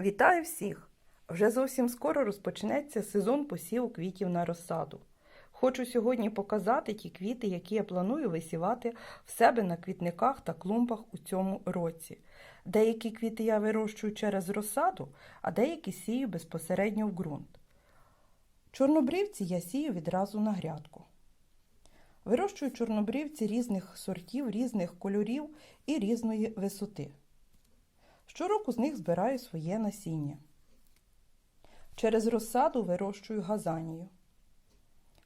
Вітаю всіх! Вже зовсім скоро розпочнеться сезон посіву квітів на розсаду. Хочу сьогодні показати ті квіти, які я планую висівати в себе на квітниках та клумбах у цьому році. Деякі квіти я вирощую через розсаду, а деякі сію безпосередньо в ґрунт. Чорнобривці я сію відразу на грядку. Вирощую чорнобривці різних сортів, різних кольорів і різної висоти. Щороку з них збираю своє насіння. Через розсаду вирощую газанію.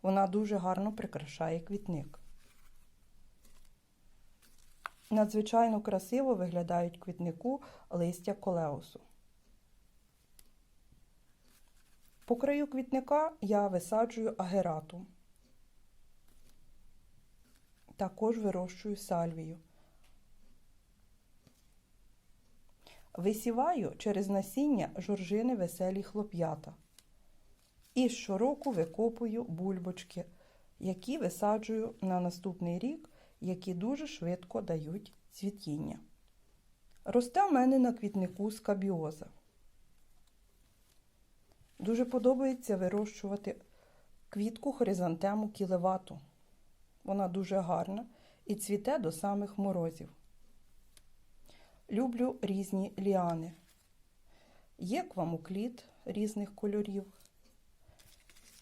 Вона дуже гарно прикрашає квітник. Надзвичайно красиво виглядають квітнику листя колеосу. По краю квітника я висаджую агерату. Також вирощую сальвію. Висіваю через насіння жоржини веселі хлоп'ята. І щороку викопую бульбочки, які висаджую на наступний рік, які дуже швидко дають цвітіння. Росте в мене на квітнику скабіоза. Дуже подобається вирощувати квітку хризантему кілевату. Вона дуже гарна і цвіте до самих морозів. Люблю різні ліани. Є квамукліт різних кольорів,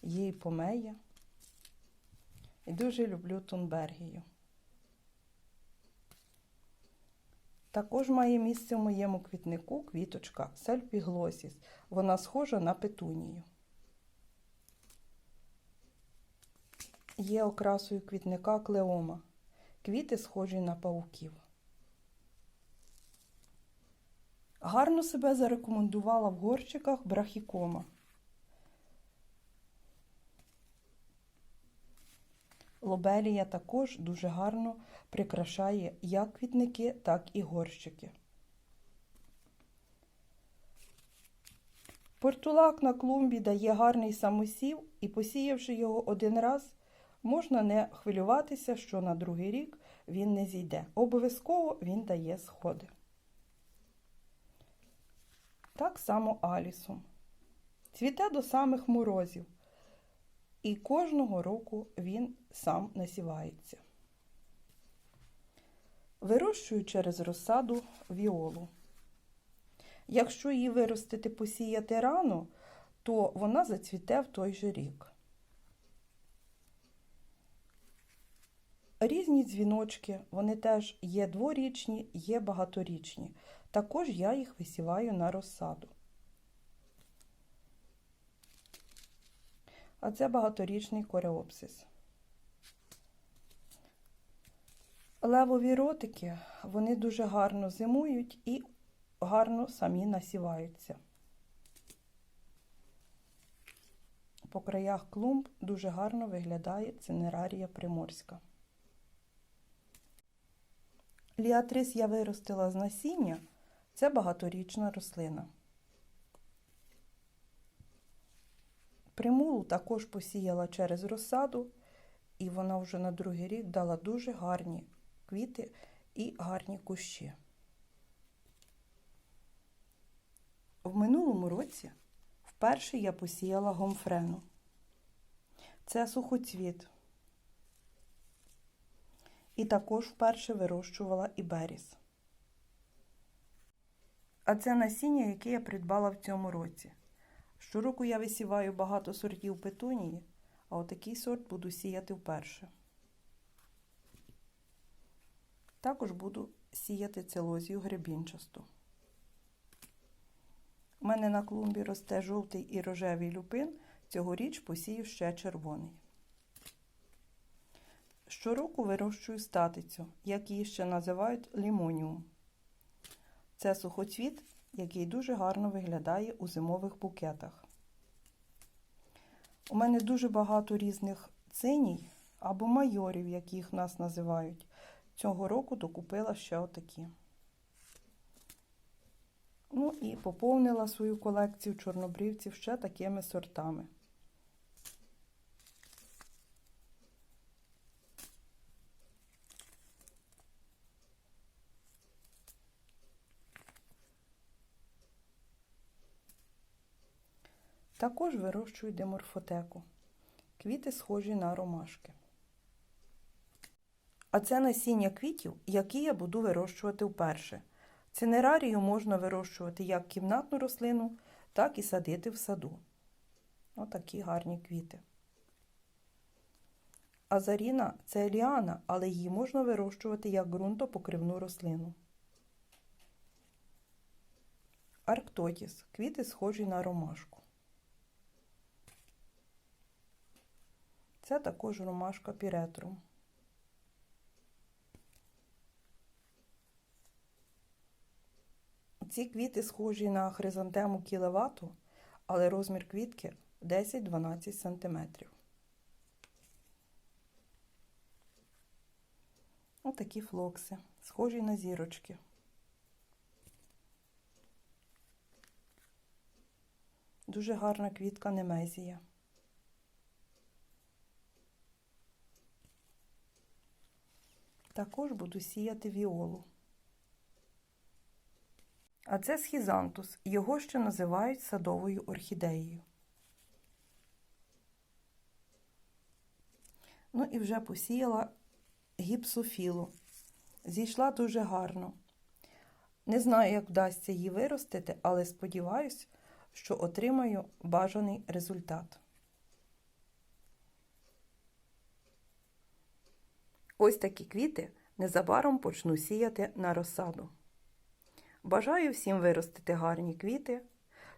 є і помея. І дуже люблю тунбергію. Також має місце в моєму квітнику квіточка сальпіглосіс. Вона схожа на петунію. Є окрасою квітника клеома. Квіти схожі на пауків. Гарно себе зарекомендувала в горщиках брахікома. Лобелія також дуже гарно прикрашає як квітники, так і горщики. Портулак на клумбі дає гарний самосів і, посіявши його один раз, можна не хвилюватися, що на другий рік він не зійде. Обов'язково він дає сходи. Так само алісом. Цвіте до самих морозів. І кожного року він сам насівається. Вирощую через розсаду віолу. Якщо її виростити посіяти рано, то вона зацвіте в той же рік. Різні дзвіночки, вони теж є дворічні, є багаторічні. Також я їх висіваю на розсаду. А це багаторічний кореопсис. Левові ротики, вони дуже гарно зимують і гарно самі насіваються. По краях клумб дуже гарно виглядає цинерарія приморська. Ліатрис я виростила з насіння. Це багаторічна рослина. Примулу також посіяла через розсаду, і вона вже на другий рік дала дуже гарні квіти і гарні кущі. В минулому році вперше я посіяла гомфрену. Це сухоцвіт. І також вперше вирощувала іберіс. А це насіння, яке я придбала в цьому році. Щороку я висіваю багато сортів петунії, а отакий сорт буду сіяти вперше. Також буду сіяти целозію гребінчасту. У мене на клумбі росте жовтий і рожевий люпин, цьогоріч посію ще червоний. Щороку вирощую статицю, як її ще називають лімоніум. Це сухоцвіт, який дуже гарно виглядає у зимових букетах. У мене дуже багато різних циній або майорів, як їх нас називають. Цього року докупила ще отакі. Ну і поповнила свою колекцію чорнобрівців ще такими сортами. Також вирощую деморфотеку. Квіти схожі на ромашки. А це насіння квітів, які я буду вирощувати вперше. Цинерарію можна вирощувати як кімнатну рослину, так і садити в саду. Отакі гарні квіти. Азаріна це ліана, але її можна вирощувати як ґрунтопокривну рослину. Арктотіс. Квіти схожі на ромашку. Це також ромашка піретрум. Ці квіти схожі на хризантему кілевату, але розмір квітки 10-12 см. Отакі флокси, схожі на зірочки. Дуже гарна квітка немезія. Також буду сіяти віолу. А це схізантус. Його ще називають садовою орхідеєю. Ну і вже посіяла гіпсофілу. Зійшла дуже гарно. Не знаю, як вдасться її виростити, але сподіваюся, що отримаю бажаний результат. Ось такі квіти незабаром почну сіяти на розсаду. Бажаю всім виростити гарні квіти,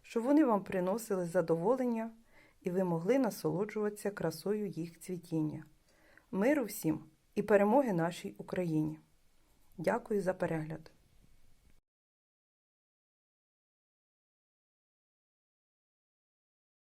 щоб вони вам приносили задоволення і ви могли насолоджуватися красою їх цвітіння. Миру всім і перемоги нашій Україні! Дякую за перегляд!